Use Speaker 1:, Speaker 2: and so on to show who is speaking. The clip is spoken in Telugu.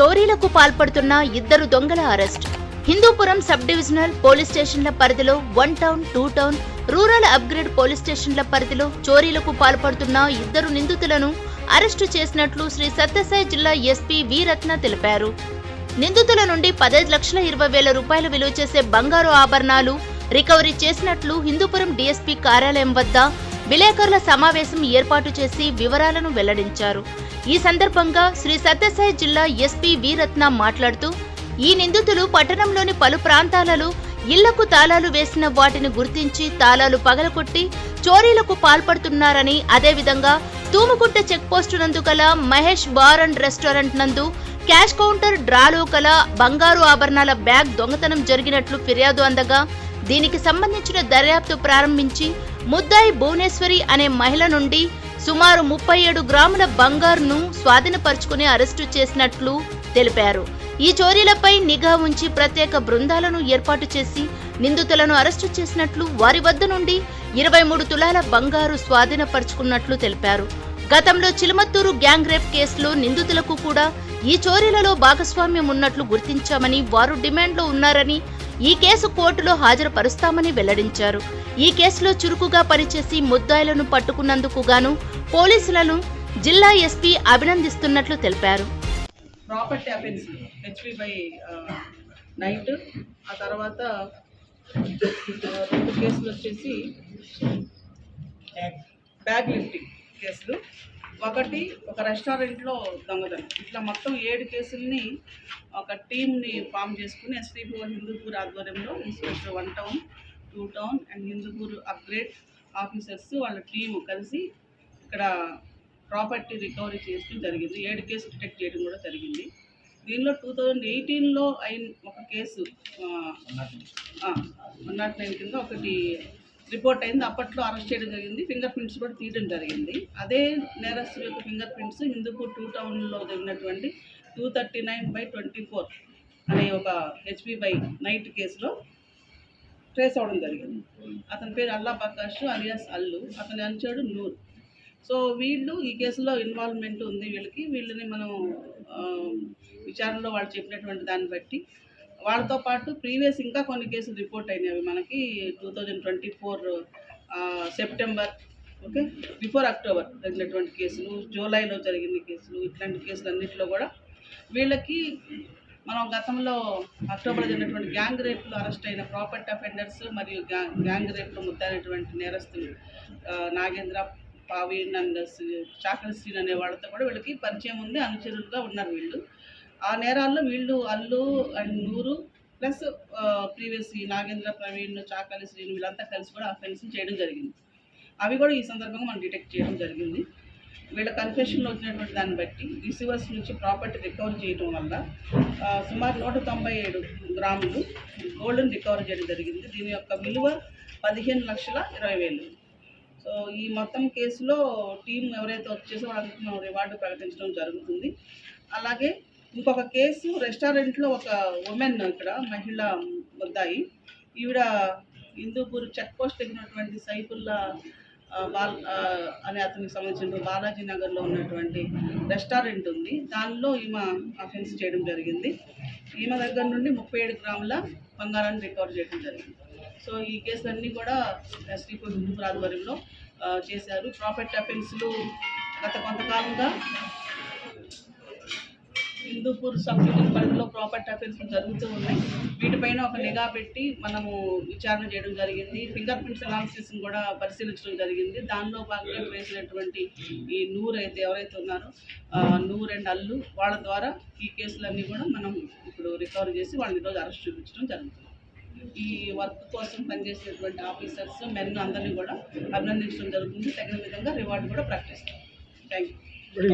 Speaker 1: చోరీలకు పాల్పడుతున్న ఇద్దరు దొంగల arrest. Hindupuram sub divisional police స్టేషన్ల పరిధిలో one town two town rural upgrade police స్టేషన్ల పరిధిలో చోరీలకు పాల్పడుతున్న ఇద్దరు నిందితులను అరెస్టు చేసినట్లు శ్రీ సత్యసాయి జిల్లా ఎస్పీ వీరత్న తెలిపారు. నిందితుల నుండి పదైదు లక్షల ఇరవై వేల రూపాయలు విలువ చేసే బంగారు ఆభరణాలు రికవరీ చేసినట్లు హిందూపురం డీఎస్పీ కార్యాలయం వద్ద విలేకరుల సమావేశం ఏర్పాటు చేసి వివరాలను వెల్లడించారు. ఈ సందర్భంగా శ్రీ సత్యసాయి జిల్లా ఎస్పీ వీరత్న మాట్లాడుతూ ఈ నిందితులు పట్టణంలోని పలు ప్రాంతాలలో ఇళ్ళకు తాళాలు వేసిన వాటిని గుర్తించి తాళాలు పగలకొట్టి చోరీలకు పాల్పడుతున్నారని అదేవిధంగా తూముకుంట చెక్ పోస్టు నందు గల మహేష్ బార్ అండ్ రెస్టారెంట్ నందు క్యాష్ కౌంటర్ డ్రాలో గల బంగారు ఆభరణాల బ్యాగ్ దొంగతనం జరిగినట్లు ఫిర్యాదు అందగా దీనికి సంబంధించిన దర్యాప్తు ప్రారంభించి ముద్దాయి భువనేశ్వరి అనే మహిళ నుండి సుమారు ముప్పై ఏడు గ్రాముల బంగారును స్వాధీనపరుచుకుని అరెస్టు చేసినట్లు తెలిపారు. ఈ చోరీలపై నిఘా ఉంచి ప్రత్యేక బృందాలను ఏర్పాటు చేసి నిందితులను అరెస్టు చేసినట్లు వారి వద్ద నుండి ఇరవై మూడు తులాల బంగారు స్వాధీనపరుచుకున్నట్లు తెలిపారు. గతంలో చిలుమత్తూరు గ్యాంగ్ రేప్ కేసులో నిందితులకు కూడా ఈ చోరీలలో భాగస్వామ్యం ఉన్నట్లు గుర్తించామని వారు డిమాండ్లో ఉన్నారని ఈ కేసు కోర్టులో హాజరుపరుస్తామని వెల్లడించారు. ఈ కేసులో చురుకుగా పనిచేసి ముద్దాయిలను పట్టుకున్నందుకు గాను పోలీసులను జిల్లా ఎస్పీ అభినందిస్తున్నట్లు తెలిపారు.
Speaker 2: Property offence HP by night. ఆ తర్వాత రెండు కేసులు వచ్చేసి బ్యాగ్ లిఫ్టింగ్ కేసులు. ఒకటి ఒక రెస్టారెంట్లో దొంగతనం. ఇట్లా మొత్తం ఏడు కేసుల్ని ఒక టీంని ఫామ్ చేసుకుని ఎస్టీపీ హిందూపూర్ ఆధ్వర్యంలో inspector one town two town and Hindupur upgrade officers వాళ్ళ టీము కలిసి ఇక్కడ ప్రాపర్టీ రికవరీ చేయడం జరిగింది. ఏడు కేసు డిటెక్ట్ చేయడం కూడా జరిగింది. దీనిలో టూ థౌజండ్ ఎయిటీన్లో అయిన ఒక కేసు వన్ నాట్ నైన్ కింద ఒకటి రిపోర్ట్ అయింది. అప్పట్లో అరెస్ట్ చేయడం జరిగింది. ఫింగర్ ప్రింట్స్ కూడా తీయడం జరిగింది. అదే నేరస్తుల యొక్క ఫింగర్ ప్రింట్స్ హిందూపూర్ టూ టౌన్లో జరిగినటువంటి two thirty nine by twenty four అనే ఒక హెచ్పి బై నైట్ కేసులో ట్రేస్ అవ్వడం జరిగింది. అతని పేరు అల్లా బకాష్ అలియాస్ అల్లు. అతని అంచాడు నూర్. సో వీళ్ళు ఈ కేసులో ఇన్వాల్వ్మెంట్ ఉంది వీళ్ళకి. వీళ్ళని మనం విచారణలో వాళ్ళు చెప్పినటువంటి దాన్ని బట్టి. వాళ్ళతో పాటు ప్రీవియస్ ఇంకా కొన్ని కేసులు రిపోర్ట్ అయినాయి. అవి మనకి two thousand twenty four September okay? Before October జరిగినటువంటి కేసులు జూలైలో జరిగిన కేసులు ఇట్లాంటి కేసులు అన్నింటిలో కూడా వీళ్ళకి మనం గతంలో అక్టోబర్ జరిగినటువంటి గ్యాంగ్ రేప్లో అరెస్ట్ అయిన ప్రాపర్టీ అఫెండర్స్ మరియు గ్యాంగ్ గ్యాంగ్ రేప్లో ముద్దైనటువంటి నేరస్తులు నాగేంద్ర పావీన్ అండ్ శ్రీ- చాకలి అనే వాళ్ళతో కూడా వీళ్ళకి పరిచయం ఉంది అనుచరులుగా ఉన్నారు వీళ్ళు. ఆ నేరాల్లో వీళ్ళు అల్లు అండ్ నూరు ప్లస్ ప్రీవియస్ ఈ నాగేంద్ర ప్రవీణ్ చాకలి శ్రీను వీళ్ళంతా కలిసి కూడా అఫెన్స్ చేయడం జరిగింది. అవి కూడా ఈ సందర్భంగా మనం డిటెక్ట్ చేయడం జరిగింది. వీళ్ళ కన్ఫెషన్లో వచ్చినటువంటి దాన్ని బట్టి రిసీవర్స్ నుంచి ప్రాపర్టీ రికవర్ చేయడం వల్ల సుమారు నూట తొంభై ఏడు గ్రాములు గోల్డ్ని రికవర్ చేయడం జరిగింది. దీని యొక్క విలువ పదిహేను లక్షల ఇరవై వేలు. సో ఈ మొత్తం కేసులో టీం ఎవరైతే వచ్చేసో వాళ్ళకి మనం రివార్డు ప్రకటించడం జరుగుతుంది. అలాగే ఇంకొక కేసు రెస్టారెంట్లో ఒక ఉమెన్ ఇక్కడ మహిళ ముద్దాయి. ఈవిడ హిందూపూర్ చెక్ పోస్ట్ ఎక్కినటువంటి సైఫుల్లా బాల్ అనే అతనికి సంబంధించిన బాలాజీ నగర్లో ఉన్నటువంటి రెస్టారెంట్ ఉంది. దానిలో ఈమె అఫెన్స్ చేయడం జరిగింది. ఈమె దగ్గర నుండి ముప్పై ఏడు గ్రాముల బంగారాన్ని రికవర్ చేయడం జరిగింది. సో ఈ కేసులన్నీ కూడా ఎస్టీపీ హిందూపూర్ ఆధ్వర్యంలో చేశారు. ప్రాపర్టీ అఫెన్స్లు గత కొంతకాలంగా హిందూపూర్ సబ్ డివిజన్ పరిధిలో ప్రాపర్టీ అఫెన్స్లు జరుగుతూ ఉన్నాయి. వీటిపైన ఒక నిఘా పెట్టి మనము విచారణ చేయడం జరిగింది. ఫింగర్ ప్రింట్స్ అనాలిసిస్ కూడా పరిశీలించడం జరిగింది. దానిలో భాగంగా వేసినటువంటి ఈ నూర్ అయితే ఎవరైతే ఉన్నారో నూరు నూర్ అండ్ అల్లు వాళ్ళ ద్వారా ఈ కేసులన్నీ కూడా మనం ఇప్పుడు రికవర్ చేసి వాళ్ళని ఈరోజు అరెస్ట్ చూపించడం జరుగుతుంది. ఈ వర్క్ కోసం పనిచేసినటువంటి ఆఫీసర్స్ మెన్ అందరినీ కూడా అభినందించడం జరుగుతుంది. తగిన విధంగా రివార్డు కూడా ప్రకటిస్తాం. Thank you